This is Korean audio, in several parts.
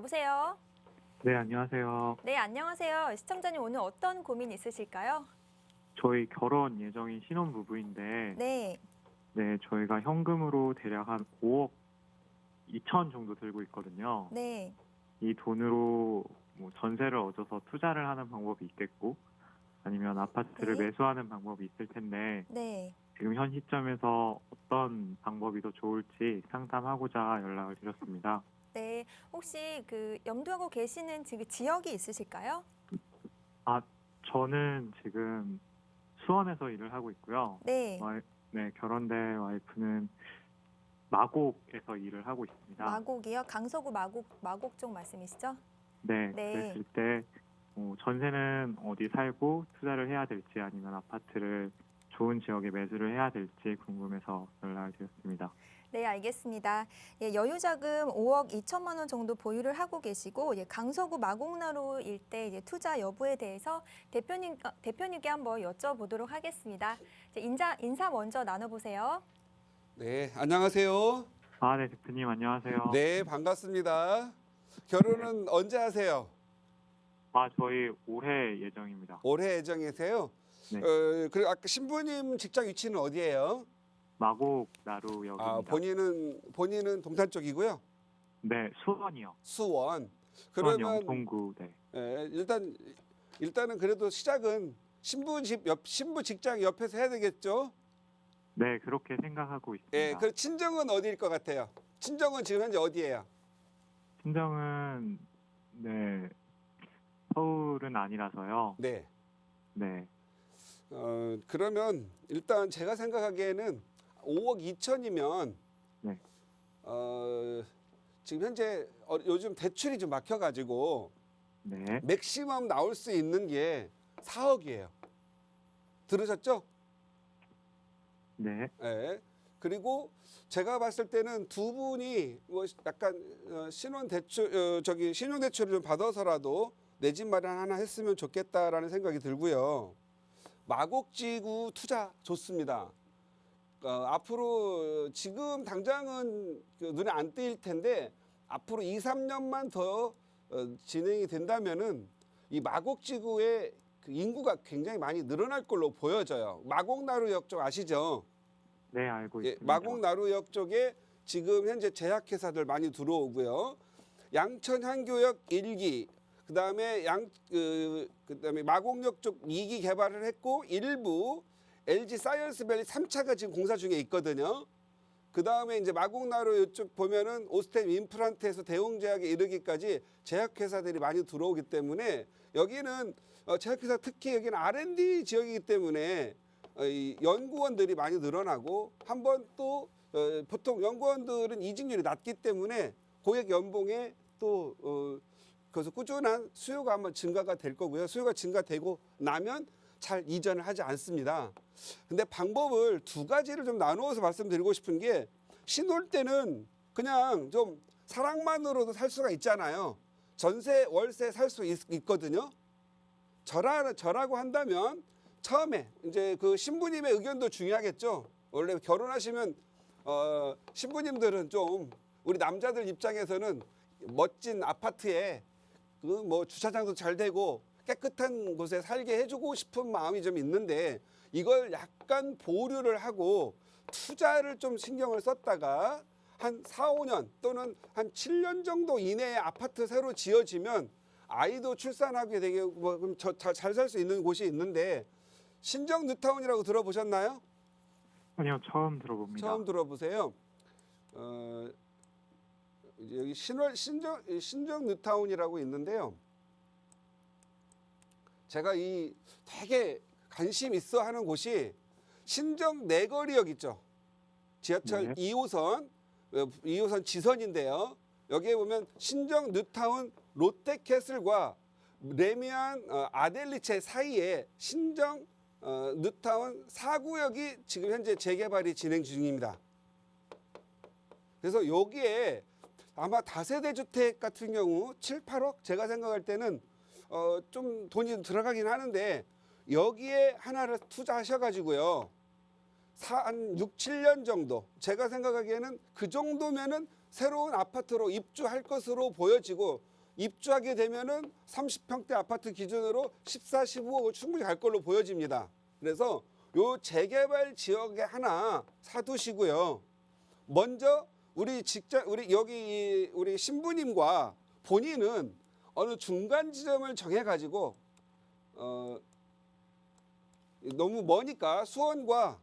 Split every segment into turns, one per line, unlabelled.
여보세요.
네, 안녕하세요.
네, 안녕하세요. 시청자님 오늘 어떤 고민 있으실까요?
저희 결혼 예정인 신혼부부인데, 네.
네,
저희가 현금으로 대략 한 5억 2천 정도 들고 있거든요.
네,
이 돈으로 뭐 전세를 얻어서 투자를 하는 방법이 있겠고, 아니면 아파트를
네.
매수하는 방법이 있을 텐데,
네.
지금 현 시점에서 어떤 방법이 더 좋을지 상담하고자 연락을 드렸습니다.
네. 혹시 그 염두하고 계시는 지금 지역이 있으실까요?
저는 지금 수원에서 일을 하고 있고요.
네.
와이- 네, 결혼된 와이프는 마곡에서 일을 하고 있습니다.
마곡이요? 강서구 마곡 마곡 쪽 말씀이시죠?
네,
네.
그랬을 때 어, 전세는 어디 살고 투자를 해야 될지 아니면 아파트를 좋은 지역에 매수를 해야 될지 궁금해서 연락을 드렸습니다.
네, 알겠습니다. 예, 여유자금 5억 2천만 원 정도 보유를 하고 계시고 예, 강서구 마곡나루 일대 이제 투자 여부에 대해서 대표님 어, 대표님께 한번 여쭤보도록 하겠습니다. 이제 인사 인사 먼저 나눠보세요.
네, 안녕하세요.
아, 네, 대표님 안녕하세요.
네, 반갑습니다. 결혼은 언제 하세요?
아, 저희 올해 예정입니다.
올해 예정이세요?
네.
어, 그리고 아까 신부님 직장 위치는 어디예요?
마곡 나루역입니다.
아, 본인은 본인은 동탄 쪽이고요.
네, 수원이요.
수원.
수원
그러면
영통구. 네.
예, 일단 일단은 그래도 시작은 신부 집옆 신부 직장 옆에서 해야 되겠죠?
네, 그렇게 생각하고 있습니다.
예, 그 친정은 어디일 것 같아요? 친정은 지금 현재 어디예요?
친정은 네 서울은 아니라서요.
네.
네,
어, 그러면 일단 제가 생각하기에는 5억 2천이면
네.
어, 지금 현재 어, 요즘 대출이 좀 막혀가지고
네,
맥시멈 나올 수 있는 게 4억이에요. 들으셨죠?
네,
예. 그리고 제가 봤을 때는 두 분이 뭐 약간 어, 신혼 대출 어, 저기 신용 대출을 좀 받아서라도 내 집 마련 하나 했으면 좋겠다라는 생각이 들고요. 마곡지구 투자 좋습니다. 어, 앞으로 지금 당장은 그 눈에 안 띄일 텐데 앞으로 2, 3년만 더 어, 진행이 된다면은 이 마곡지구의 그 인구가 굉장히 많이 늘어날 걸로 보여져요. 마곡나루역 쪽 아시죠?
네 알고
예,
있습니다.
마곡나루역 쪽에 지금 현재 제약회사들 많이 들어오고요. 양천 향교역 1기, 그 다음에 양, 그, 그다음에 마곡역 쪽 2기 개발을 했고 일부 LG 사이언스 밸리 3차가 지금 공사 중에 있거든요. 그 다음에 이제 마곡나루 이쪽 보면은 오스템 임플란트에서 대웅제약에 이르기까지 제약회사들이 많이 들어오기 때문에 여기는 어, 제약회사 특히 여기는 R&D 지역이기 때문에 어, 이 연구원들이 많이 늘어나고 한번 또 어, 보통 연구원들은 이직률이 낮기 때문에 고액 연봉에 또 어, 그래서 꾸준한 수요가 한번 증가가 될 거고요. 수요가 증가되고 나면 잘 이전을 하지 않습니다. 근데 방법을 두 가지를 좀 나누어서 말씀드리고 싶은 게 신혼 때는 그냥 좀 사랑만으로도 살 수가 있잖아요. 전세, 월세 살 수 있거든요. 저라, 저라고 한다면 처음에 이제 그 신부님의 의견도 중요하겠죠. 원래 결혼하시면 어, 신부님들은 좀 우리 남자들 입장에서는 멋진 아파트에 그 뭐 주차장도 잘 되고 깨끗한 곳에 살게 해주고 싶은 마음이 좀 있는데 이걸 약간 보류를 하고 투자를 좀 신경을 썼다가 한 4, 5년 또는 한 7년 정도 이내에 아파트 새로 지어지면 아이도 출산하게 되게 뭐 잘 살 수 있는 곳이 있는데 신정 뉴타운이라고 들어보셨나요?
아니요 처음 들어봅니다.
처음 들어보세요. 어, 여기 신월 신정 신정 뉴타운이라고 있는데요. 제가 이 되게 관심 있어 하는 곳이 신정 내거리역 있죠. 지하철
네.
2호선 2호선 지선인데요. 여기에 보면 신정 뉴타운 롯데캐슬과 레미안 어, 아델리체 사이에 신정 어, 뉴타운 4구역이 지금 현재 재개발이 진행 중입니다. 그래서 여기에 아마 다세대 주택 같은 경우 7, 8억 제가 생각할 때는 어, 좀 돈이 들어가긴 하는데 여기에 하나를 투자하셔 가지고요. 한 6, 7년 정도 제가 생각하기에는 그 정도면은 새로운 아파트로 입주할 것으로 보여지고 입주하게 되면은 30평대 아파트 기준으로 14, 15억을 충분히 갈 걸로 보여집니다. 그래서 요 재개발 지역에 하나 사두시고요. 먼저 우리 직장 우리 여기 우리 신부님과 본인은 어느 중간 지점을 정해 가지고 어 너무 머니까 수원과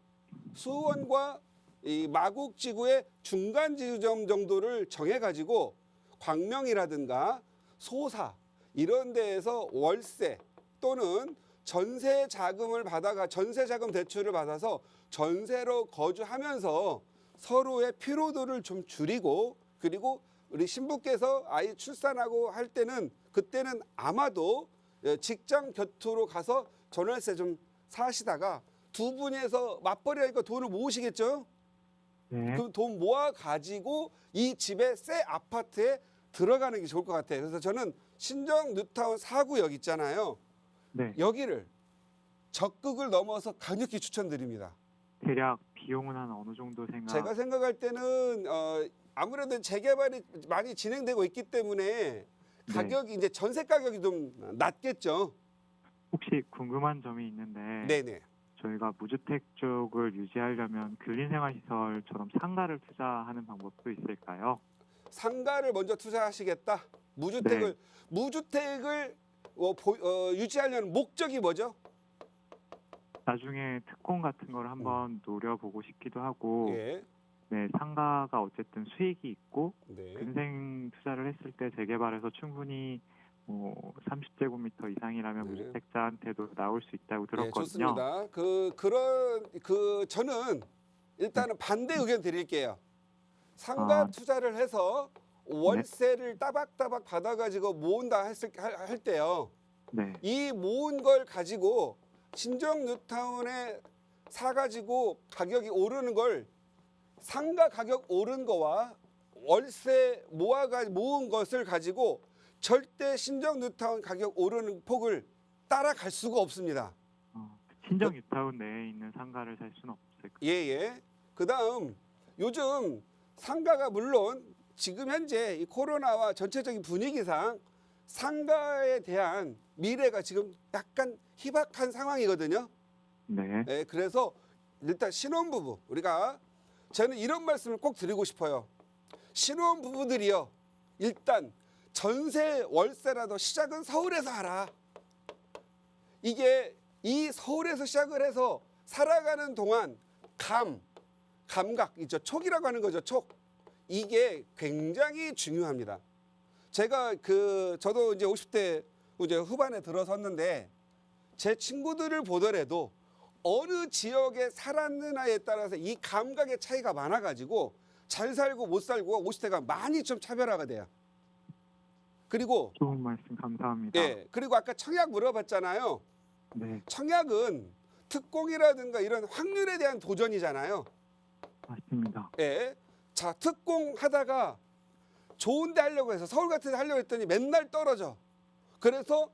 수원과 이 마곡 지구의 중간 지점 정도를 정해 가지고 광명이라든가 소사 이런 데에서 월세 또는 전세 자금을 받아가 전세 자금 대출을 받아서 전세로 거주하면서 서로의 피로도를 좀 줄이고 그리고 우리 신부께서 아이 출산하고 할 때는 그때는 아마도 예, 직장 곁으로 가서 전월세 좀 사시다가 두 분이서 맞벌이 하니까 돈을 모으시겠죠?
네.
그돈 모아 가지고 이 집에 새 아파트에 들어가는 게 좋을 것 같아요. 그래서 저는 신정 뉴타운 4구역 있잖아요.
네.
여기를 적극을 넘어서 강력히 추천드립니다.
대략 비용은 한 어느 정도 생각?
제가 생각할 때는 어, 아무래도 재개발이 많이 진행되고 있기 때문에 가격이 이제 전세 가격이 좀 낮겠죠.
혹시 궁금한 점이 있는데
네네.
저희가 무주택 쪽을 유지하려면 근린생활시설처럼 상가를 투자하는 방법도 있을까요?
상가를 먼저 투자하시겠다. 무주택을
네.
무주택을 어, 보- 어, 유지하려는 목적이 뭐죠?
나중에 특공 같은 걸 한번 노려보고 싶기도 하고
음. 예.
네 상가가 어쨌든 수익이 있고
네.
근생 투자를 했을 때 재개발해서 충분히 뭐 30제곱미터 이상이라면
네.
무주택자한테도 나올 수 있다고
예,
들었거든요.
좋습니다. 그 그런 그 저는 일단은 반대 의견 드릴게요. 상가
아.
투자를 해서 월세를 따박따박 받아가지고 모은다 했을 할, 할 때요.
네,
이 모은 걸 가지고 신정 뉴타운에 사가지고 가격이 오르는 걸 상가 가격 오른 거와 월세 모아가 모은 것을 가지고 절대 신정 뉴타운 가격 오르는 폭을 따라갈 수가 없습니다.
어, 신정 유타운 내에 있는 상가를 살 수는 없을까요?
예예. 그다음 요즘 상가가 물론 지금 현재 이 코로나와 전체적인 분위기상 상가에 대한 미래가 지금 약간 희박한 상황이거든요.
네,
예, 그래서 일단 신혼부부 우리가 저는 이런 말씀을 꼭 드리고 싶어요. 신혼 부부들이요. 일단 전세 월세라도 시작은 서울에서 하라. 이게 이 서울에서 시작을 해서 살아가는 동안 감, 감각 있죠. 촉이라고 하는 거죠. 촉. 이게 굉장히 중요합니다. 제가 그 저도 이제 50대 이제 후반에 들어섰는데 제 친구들을 보더라도 어느 지역에 살았느냐에 따라서 이 감각의 차이가 많아가지고 잘 살고 못 살고 50대가 많이 좀 차별화가 돼요. 그리고
좋은 말씀 감사합니다.
예 그리고 아까 청약 물어봤잖아요.
네,
청약은 특공이라든가 이런 확률에 대한 도전이잖아요.
맞습니다.
예. 자, 특공 하다가 좋은 데 하려고 해서 서울 같은 데 하려고 했더니 맨날 떨어져. 그래서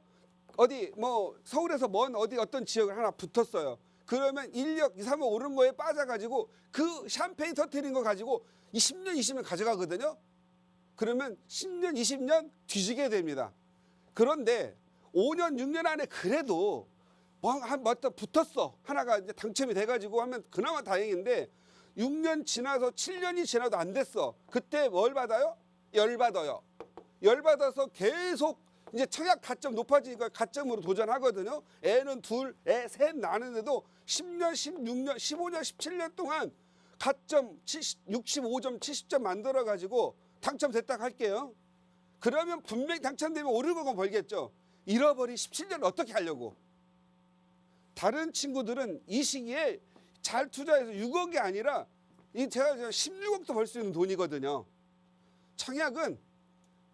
어디 뭐 서울에서 먼 어디 어떤 지역을 하나 붙었어요. 그러면 1력 2, 3억 오른 거에 빠져가지고 그 샴페인 터트린 거 가지고 이 10년, 20년 가져가거든요. 그러면 10년, 20년 뒤지게 됩니다. 그런데 5년, 6년 안에 그래도 뭐한 맞다 붙었어. 하나가 이제 당첨이 돼가지고 하면 그나마 다행인데 6년 지나서 7년이 지나도 안 됐어. 그때 뭘 받아요? 열 받아요. 열 받아서 계속 이제 청약 가점 높아지니까 가점으로 도전하거든요. 애는 둘, 애 셋 나는데도 10년, 16년, 15년, 17년 동안 가점 70, 65점, 70점 만들어 가지고 당첨됐다 할게요. 그러면 분명히 당첨되면 오르는 건 벌겠죠. 잃어버린 17년 어떻게 하려고? 다른 친구들은 이 시기에 잘 투자해서 6억이 아니라 이 제가 16억도 벌 수 있는 돈이거든요. 청약은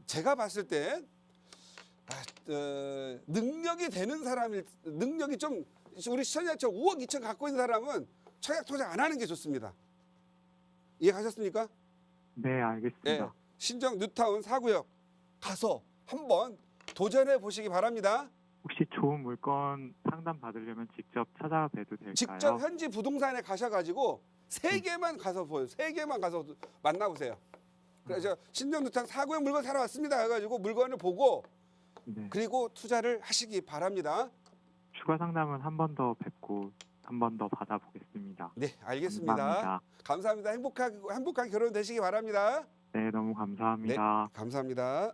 제가 봤을 때 아, 어, 능력이 되는 사람일 능력이 좀 우리 시청자처럼 5억 2천 갖고 있는 사람은 청약 투자 안 하는 게 좋습니다. 이해가셨습니까?
네, 알겠습니다.
예. 신정 뉴타운 4구역 가서 한번 도전해 보시기 바랍니다.
혹시 좋은 물건 상담 받으려면 직접 찾아뵈도 될까요?
직접 현지 부동산에 가셔가지고 세 개만 가서 보여. 세 개만 가서 만나보세요. 그래서 신정두창 사고용 물건 사러 왔습니다 해가지고 물건을 보고
네.
그리고 투자를 하시기 바랍니다.
추가 상담은 한 번 더 뵙고 한 번 더 받아보겠습니다.
네, 알겠습니다.
감사합니다.
감사합니다. 행복하게 행복한 결혼 되시기 바랍니다.
네, 너무 감사합니다.
감사합니다.